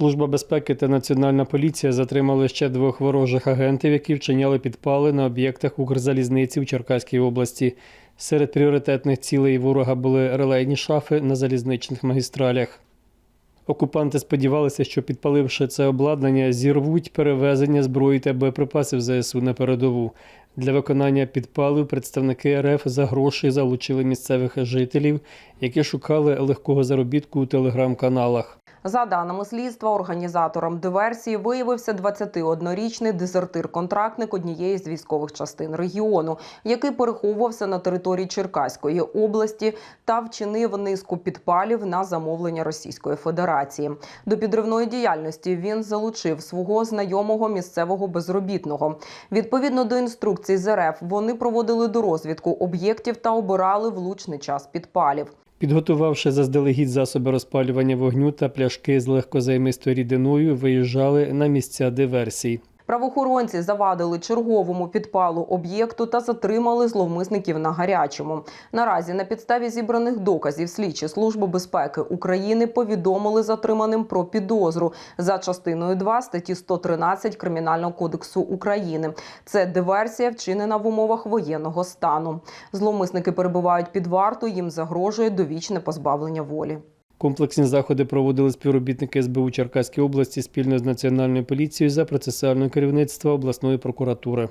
Служба безпеки та Національна поліція затримали ще двох ворожих агентів, які вчиняли підпали на об'єктах Укрзалізниці в Черкаській області. Серед пріоритетних цілей ворога були релейні шафи на залізничних магістралях. Окупанти сподівалися, що підпаливши це обладнання, зірвуть перевезення зброї та боєприпасів ЗСУ на передову. Для виконання підпалів представники РФ за гроші залучили місцевих жителів, які шукали легкого заробітку у телеграм-каналах. За даними слідства, організатором диверсії виявився 21-річний дезертир-контрактник однієї з військових частин регіону, який переховувався на території Черкаської області та вчинив низку підпалів на замовлення Російської Федерації. До підривної діяльності він залучив свого знайомого місцевого безробітного. Відповідно до інструкцій з РФ, вони проводили до розвідку об'єктів та обирали влучний час підпалів. Підготувавши заздалегідь засоби розпалювання вогню та пляшки з легкозаймистою рідиною, виїжджали на місця диверсій. Правоохоронці завадили черговому підпалу об'єкту та затримали зловмисників на гарячому. Наразі на підставі зібраних доказів слідчі служби безпеки України повідомили затриманим про підозру за частиною 2 статті 113 Кримінального кодексу України. Це диверсія, вчинена в умовах воєнного стану. Зловмисники перебувають під вартою, їм загрожує довічне позбавлення волі. Комплексні заходи проводили співробітники СБУ Черкаської області спільно з Національною поліцією за процесуального керівництва обласної прокуратури.